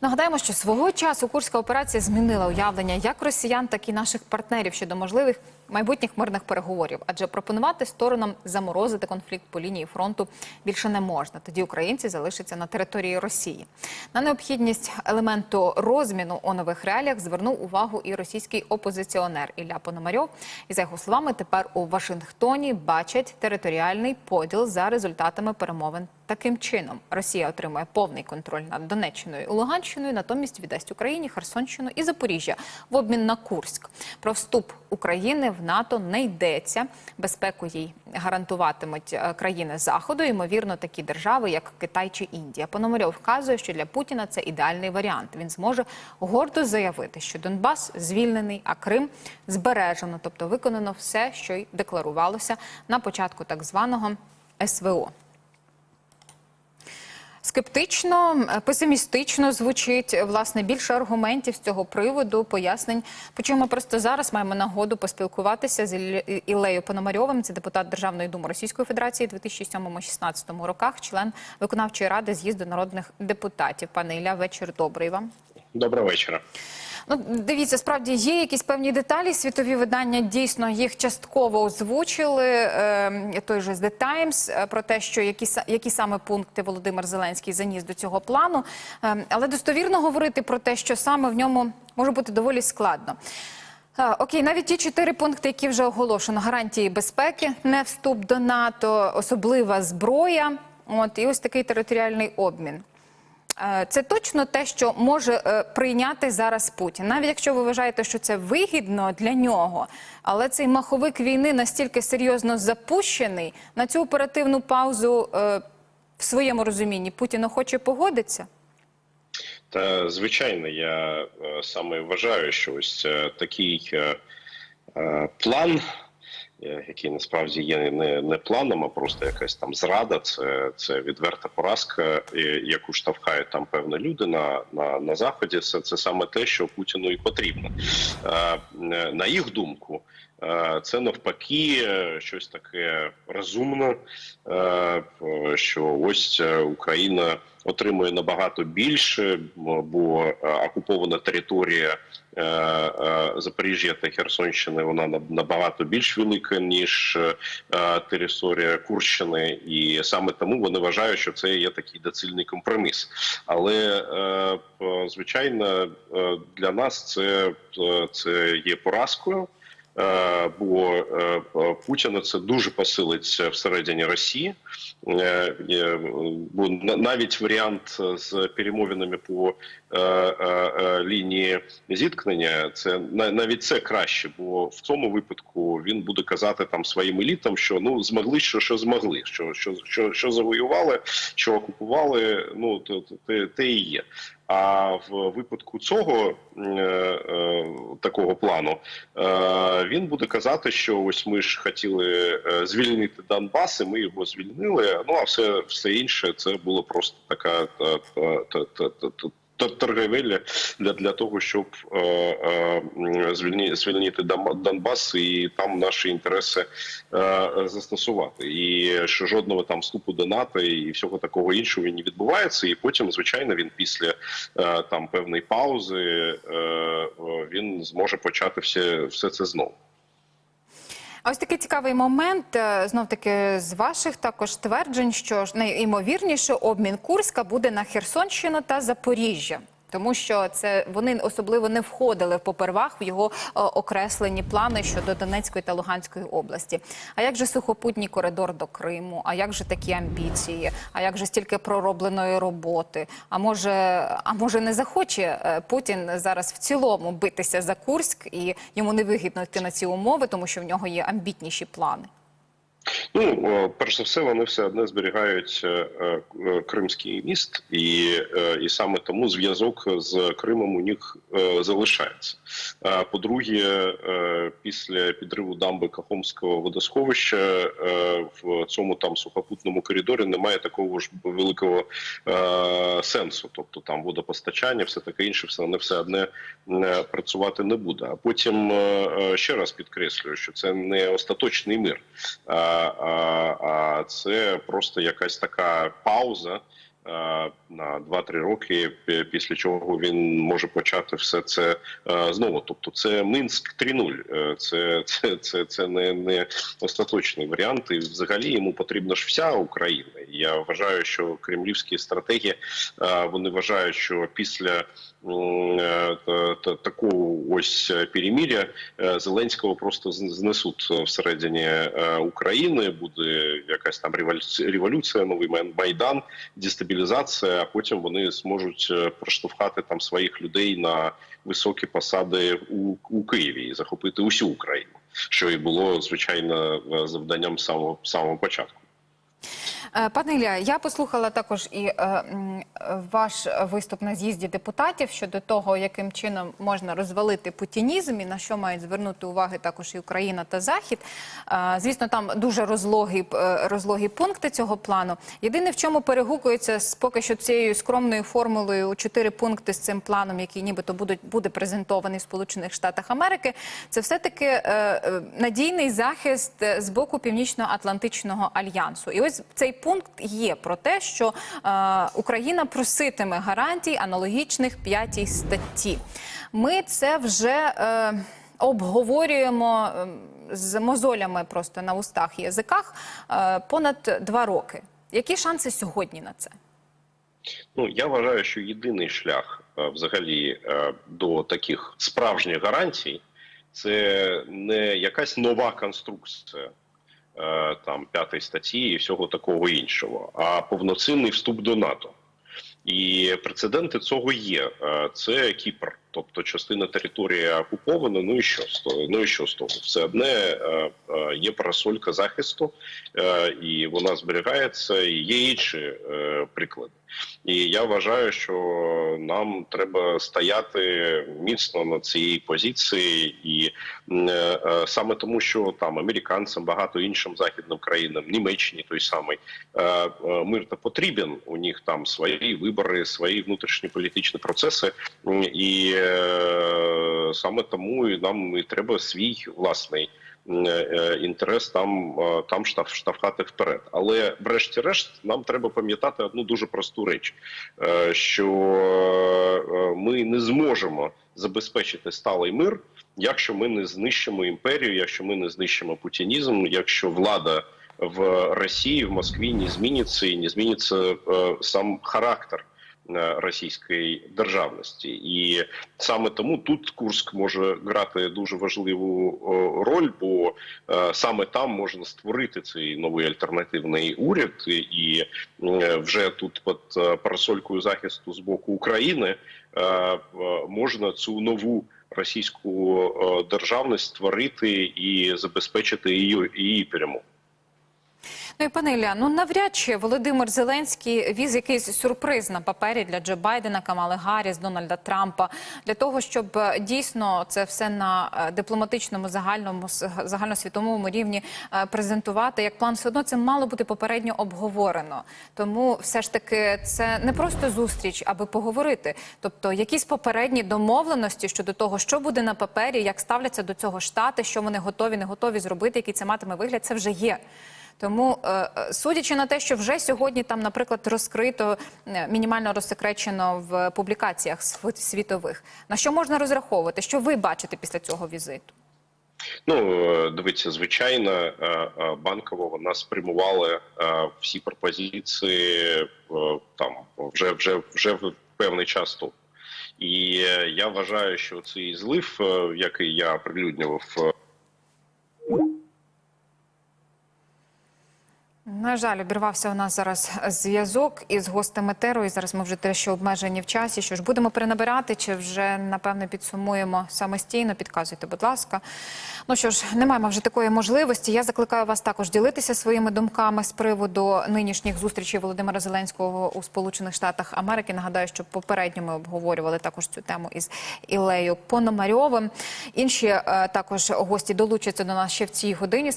Нагадаємо, що свого часу курська операція змінила уявлення як росіян, так і наших партнерів щодо можливих майбутніх мирних переговорів. Адже пропонувати сторонам заморозити конфлікт по лінії фронту більше не можна. Тоді українці залишаться на території Росії. На необхідність елементу розміну у нових реаліях звернув увагу і російський опозиціонер Ілля Пономарьов. І за його словами, тепер у Вашингтоні бачать територіальний поділ за результатами перемовин. Таким чином Росія отримує повний контроль над Донеччиною і Луганщиною, натомість віддасть Україні Херсонщину і Запоріжжя в обмін на Курськ. Про вступ України в НАТО не йдеться. Безпеку їй гарантуватимуть е, країни заходу. Ймовірно, такі держави, як Китай чи Індія. Пономарьов вказує, що для Путіна це ідеальний варіант. Він зможе гордо заявити, що Донбас звільнений, а Крим збережено, тобто виконано все, що й декларувалося на початку так званого СВО. Скептично, песимістично звучить власне більше аргументів з цього приводу, пояснень. Почуємо просто зараз. Маємо нагоду поспілкуватися з Іллею Пономарьовим. Це депутат Державної думи Російської Федерації 2007-2016 роках, член виконавчої ради з'їзду народних депутатів. Пане Ілля, вечір добрий вам. Доброго вечора. Ну, дивіться, справді є якісь певні деталі. Світові видання дійсно їх частково озвучили. Е, той же The Times е, про те, що які, які саме пункти Володимир Зеленський заніс до цього плану. Е, але достовірно говорити про те, що саме в ньому може бути доволі складно. Окей, навіть ті чотири пункти, які вже оголошено: гарантії безпеки, не вступ до НАТО, особлива зброя. От і ось такий територіальний обмін. Е, Це точно те, що може е, прийняти зараз Путін, навіть якщо ви вважаєте, що це вигідно для нього, але цей маховик війни настільки серйозно запущений на цю оперативну паузу е, в своєму розумінні Путін охоче погодиться. Та звичайно, я саме вважаю, що ось такий план, який насправді є не, не планом, а просто якась там зрада, це, це відверта поразка, яку штовхають там певні люди на, на, на заході. Це, це саме те, що Путіну і потрібно. Е, е, на їх думку. Е, Це навпаки е, щось таке розумне, е, е, що ось е, Україна отримує набагато більше, бо е, окупована територія е, е, Запоріжжя та Херсонщини вона набагато більш велика ніж е, е, територія Курщини, і саме тому вони вважають, що це є такий доцільний компроміс. Але е, звичайно, е, для нас це, е, це є поразкою. Е, Бо е, Путіна це дуже посилить всередині Росії, Е, е, бо на- навіть варіант з перемовинами по е, е, е, лінії зіткнення, це на- навіть це краще, бо в цьому випадку він буде казати там своїм елітам, що ну змогли, що що змогли, що що що, що завоювали, що окупували. Ну то- те, те і є. А в випадку цього е, е, такого плану е, він буде казати, що ось ми ж хотіли звільнити Донбас, і ми його звільнили. Ну а все, все інше це було просто така та, та, та, та, та для, для того, щоб е, е, звільні, звільнити Донбас і там наші інтереси е, застосувати. І що жодного там вступу до НАТО і всього такого іншого не відбувається. І потім, звичайно, він після е, там певної паузи е, е, він зможе почати все, все це знову. Ось такий цікавий момент, знов таки з ваших також тверджень, що найімовірніше обмін Курська буде на Херсонщину та Запоріжжя. Тому що це вони особливо не входили в попервах в його е, окреслені плани щодо Донецької та Луганської області. А як же сухопутній коридор до Криму? А як же такі амбіції? А як же стільки проробленої роботи? А може, а може не захоче е, Путін зараз в цілому битися за Курськ і йому не вигідно йти на ці умови, тому що в нього є амбітніші плани. Ну, перш за все, вони все одне зберігають е, е, Кримський міст, і, е, і саме тому зв'язок з Кримом у них залишається. По-друге, після підриву дамби Кахомського водосховища в цьому там сухопутному коридорі немає такого ж великого сенсу. Тобто там водопостачання, все таке інше, все не все одне працювати не буде. А потім ще раз підкреслюю, що це не остаточний мир. А, це просто якась така пауза на 2-3 роки, після чого він може почати все це знову. Тобто, це Минськ 3.0. Е, Це, це, це, це не, не остаточний варіант. І взагалі йому потрібна ж вся Україна. Я вважаю, що кремлівські стратегії вони вважають, що після е, та- та- такого ось переміря е, Зеленського просто знесуть всередині е, України. Буде якась там революція, новий Май- майдан, дестабілізація. А потім вони зможуть е, проштовхати там своїх людей на високі посади у, у Києві і захопити усю Україну, що і було звичайно е, завданням самого самого початку. Е, Пане Ілля, я послухала також і е, ваш виступ на з'їзді депутатів щодо того, яким чином можна розвалити путінізм і на що мають звернути уваги також і Україна та Захід. Е, звісно, там дуже розлогі, розлогі пункти цього плану. Єдине, в чому перегукується поки що цією скромною формулою чотири пункти з цим планом, який нібито будуть буде презентований в Сполучених Штатах Америки, це все таки надійний захист з боку Північно-Атлантичного альянсу. І ось цей пункт є про те, що е, Україна проситиме гарантій аналогічних п'ятій статті. Ми це вже е, обговорюємо е, з мозолями просто на устах і язиках е, понад два роки. Які шанси сьогодні на це? Ну я вважаю, що єдиний шлях е, взагалі е, до таких справжніх гарантій це не якась нова конструкція там п'ятої статті і всього такого іншого, а повноцінний вступ до НАТО. І прецеденти цього є. Е, Це Кіпр, тобто частина території окупована. Ну і що з того? Ну і що з того? Все одне е, е, є парасолька захисту, е, і вона зберігається. І є інші приклади. І я вважаю, що нам треба стояти міцно на цій позиції, і саме тому, що там американцям, багато іншим західним країнам, Німеччині той самий мир та потрібен. У них там свої вибори, свої внутрішні політичні процеси, і саме тому і нам і треба свій власний. е, Інтерес там е, там штав штовхати вперед, але врешті-решт нам треба пам'ятати одну дуже просту річ: е, що е, ми не зможемо забезпечити сталий мир, якщо ми не знищимо імперію, якщо ми не знищимо путінізм, якщо влада в Росії в Москві не зміниться і не зміниться е, сам характер е, російської державності, і саме тому тут Курск може грати дуже важливу роль, бо е, саме там можна створити цей новий альтернативний уряд, і, е, вже тут під е, парасолькою захисту з боку України е, е, можна цю нову. Російську е, державність створити і забезпечити її, її перемогу. Ну і пане Ілля, ну навряд чи Володимир Зеленський віз якийсь сюрприз на папері для Джо Байдена, Камали Гарріс, Дональда Трампа для того, щоб е, дійсно це все на е, дипломатичному загальному загальносвітовому рівні е, презентувати як план. Все одно це мало бути попередньо обговорено. Тому все ж таки це не просто зустріч, аби поговорити. Тобто, якісь попередні домовленості щодо того, що буде на папері, як ставляться до цього штати, що вони готові, не готові зробити, який це матиме вигляд, це вже є. Тому, е, е, судячи на те, що вже сьогодні там, наприклад, розкрито е, мінімально розсекречено в публікаціях світових, на що можна розраховувати? Що ви бачите після цього візиту? Ну дивіться, звичайно, банкова вона спрямувала всі пропозиції там вже вже вже в певний час тому. І я вважаю, що цей злив, який я оприлюднював е, На жаль, обірвався у нас зараз зв'язок із гостем етеру, і зараз ми вже дещо обмежені в часі. Що ж будемо перенабирати, чи вже напевно підсумуємо самостійно? Підказуйте, будь ласка. Ну що ж, не маємо вже такої можливості. Я закликаю вас також ділитися своїми думками з приводу нинішніх зустрічей Володимира Зеленського у Сполучених Штатах Америки. Нагадаю, що попередньо ми обговорювали також цю тему із Ілею Пономарьовим. Інші е, також гості долучаться до нас ще в цій годині.